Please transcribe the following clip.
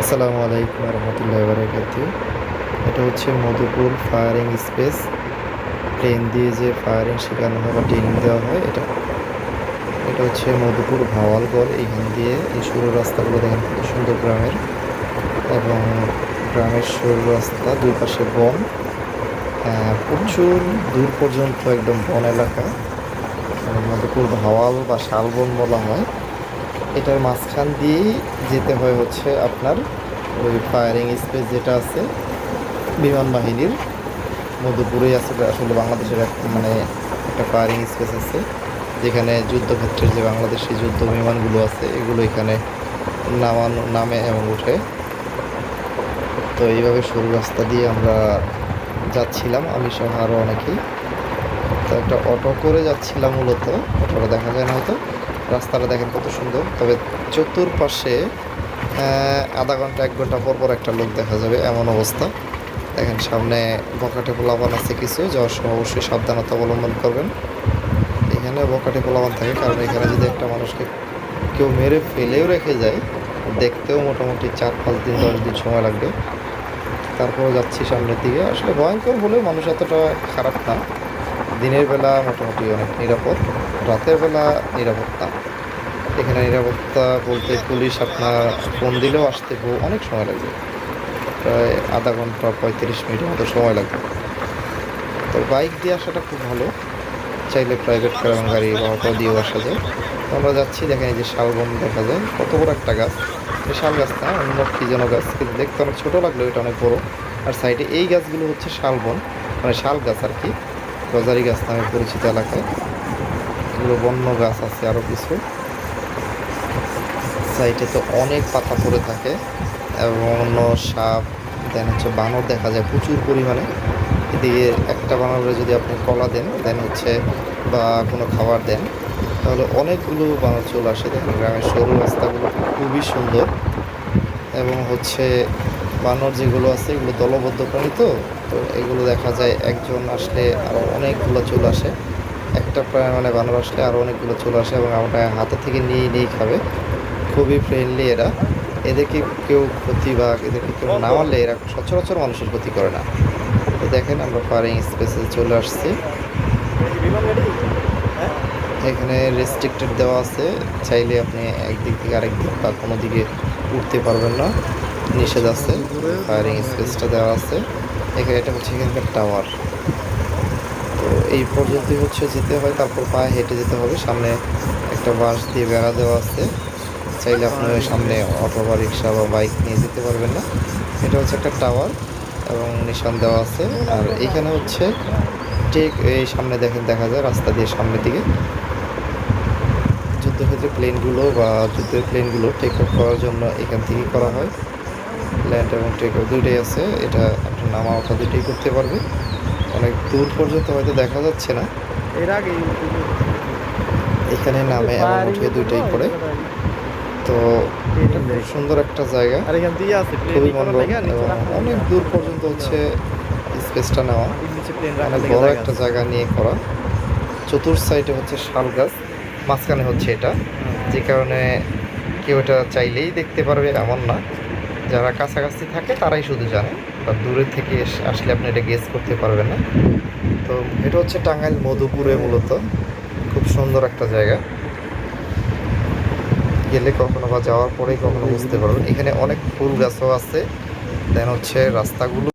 আসসালামু আলাইকুম রহমতুল্লাহ বারাকাত এটা হচ্ছে মধুপুর ফায়ারিং স্পেস। প্লেন দিয়ে যে ফায়ারিং শেখানো হয় বা ট্রেনিং দেওয়া হয়, এটা এটা হচ্ছে মধুপুর ভাওয়ালগড়। এইখান দিয়ে এই সরু রাস্তাগুলো দেখেন কত সুন্দর গ্রামের। এবং গ্রামের সরু রাস্তা দুই পাশে বন। প্রচুর দূর পর্যন্ত একদম বন এলাকা। মধুপুর ভাওয়াল বা শালবন বলা হয়। এটার মাঝখান দিয়েই যেতে হয় হচ্ছে আপনার ওই ফায়ারিং স্পেস যেটা আছে, বিমান বাহিনীর মধুপুরেই আছে আসলে বাংলাদেশের এক মানে একটা ফায়ারিং স্পেস আছে, যেখানে যুদ্ধক্ষেত্রের যে বাংলাদেশি যুদ্ধ বিমানগুলো আছে, এগুলো এখানে নামানো, নামে এবং উঠে। তো এইভাবে সরু রাস্তা দিয়ে আমরা যাচ্ছিলাম আমি সহ আরও অনেকেই। তো একটা অটো করে যাচ্ছিলাম মূলত, অটোটা দেখা যায় না হয়তো। রাস্তাটা দেখেন কত সুন্দর। তবে চতুর্পাশে আধা ঘণ্টা, এক ঘণ্টা পর পর একটা লোক দেখা যাবে, এমন অবস্থা। দেখেন সামনে বকাটে পোলাবান আছে কিছু, যাওয়ার সময় অবশ্যই সাবধানতা অবলম্বন করবেন। এখানে বকাটে পোলাবান থাকে, কারণ এখানে যদি একটা মানুষকে কেউ মেরে ফেলেও রেখে যায়, দেখতেও মোটামুটি চার পাঁচ দিন, দশ দিন সময় লাগবে। তারপরে যাচ্ছি সামনের দিকে। আসলে ভয়ঙ্কর হলেও মানুষ এতটা খারাপ না। দিনের বেলা মোটামুটি অনেক নিরাপদ, রাতের বেলা নিরাপদ না এখানে নিরাপত্তা বলতে পুলিশ আপনার ফোন দিলেও আসতে অনেক সময় লাগবে। প্রায় আধা ঘণ্টা, পঁয়ত্রিশ মিনিট মতো সময় লাগবে। তো বাইক দিয়ে আসাটা খুব ভালো। চাইলে প্রাইভেট কারণ গাড়ি বা অটো দিয়েও আসা যায়। তো আমরা যাচ্ছি, দেখেন এই যে শালবন দেখা যায়। কত বড় একটা গাছ। শাল গাছ না, অন্য কি যেন গাছ, কিন্তু দেখতে অনেক ছোটো লাগল এটা অনেক বড়। আর সাইডে এই গাছগুলো হচ্ছে শালবন মানে শাল গাছ আর কি। গজারি গাছ নামে পরিচিত এলাকায়। এগুলো বন্য গাছ আছে আরও কিছু। সাইডে তো অনেক পাতা পড়ে থাকে এবং অন্য সাপ দেন হচ্ছে বানর দেখা যায় প্রচুর পরিমাণে। এদিকে একটা বানরে যদি আপনি কলা দেন দেন হচ্ছে বা কোনো খাবার দেন, তাহলে অনেকগুলো বানর চলে আসে। দেখেন, গ্রামের সরু রাস্তাগুলো খুবই সুন্দর। এবং হচ্ছে বানর যেগুলো আছে, এগুলো দলবদ্ধ প্রাণী তো তো এগুলো দেখা যায় একজন আসলে আরও অনেকগুলো চুল আসে। একটা প্রায় মানে বানর আসলে আরও অনেকগুলো চুল আসে এবং আমরা হাতে থেকে নিয়ে নিয়ে খাবে। খুবই ফ্রেন্ডলি এরা। এদেরকে কেউ ক্ষতি বা এদেরকে কেউ না মারলে এরা সচরাচর মানুষের ক্ষতি করে না। তো দেখেন আমরা ফায়ারিং স্পেসে চলে আসছি। এখানে রেস্ট্রিক্টেড দেওয়া আছে। চাইলে আপনি একদিক থেকে আরেক দিক বা কোনো দিকে উঠতে পারবেন না। নিষেধ আছে ফায়ারিং স্পেসটা দেওয়া আছে। এখানে এটা হচ্ছে এখানকার টাওয়ার তো এই পর্যন্তই হচ্ছে যেতে হয়, তারপর পায়ে হেঁটে যেতে হবে। সামনে একটা বাঁশ দিয়ে বেড়া দেওয়া আছে। চাইলে আপনি সামনে অটো বা রিক্সা বা বাইক নিয়ে যেতে পারবেন না। এটা হচ্ছে একটা টাওয়ার এবং নিশান দেওয়া আছে। আর এইখানে হচ্ছে ঠিক এই সামনে দেখেন, দেখা যায় রাস্তা দিয়ে সামনের দিকে। যুদ্ধক্ষেত্রে প্লেনগুলো বা যুদ্ধের প্লেনগুলো টেক অফ করার জন্য এখান থেকেই করা হয়। ল্যান্ড এবং টেক অফ দুইটাই আছে। এটা আপনি নামা ওঠা দুইটাই করতে পারবে। অনেক দূর পর্যন্ত হয়তো দেখা যাচ্ছে না। এর আগে এখানে নামে এবং উঠে দুইটাই করে তো সুন্দর একটা জায়গা। আর এখান দিয়ে খুবই মনোরম এবং অনেক দূর পর্যন্ত হচ্ছে স্পেসটা নেওয়া। অনেক বড় একটা জায়গা নিয়ে করা। চতুর সাইডে হচ্ছে শাল গাছ। মাঝখানে হচ্ছে এটা। যে কারণে কেউ এটা চাইলেই দেখতে পারবে এমন না। যারা কাছাকাছি থাকে তারাই শুধু জানে, বা দূরে থেকে আসলে আপনি এটা গেস করতে পারবেন না। তো এটা হচ্ছে টাঙ্গাইল মধুপুরে মূলত। খুব সুন্দর একটা জায়গা। গেলে কখনো বা যাওয়ার পরেই কখনো বুঝতে পারবেন। এখানে অনেক ফুল গাছও আছে। দেন হচ্ছে রাস্তাগুলো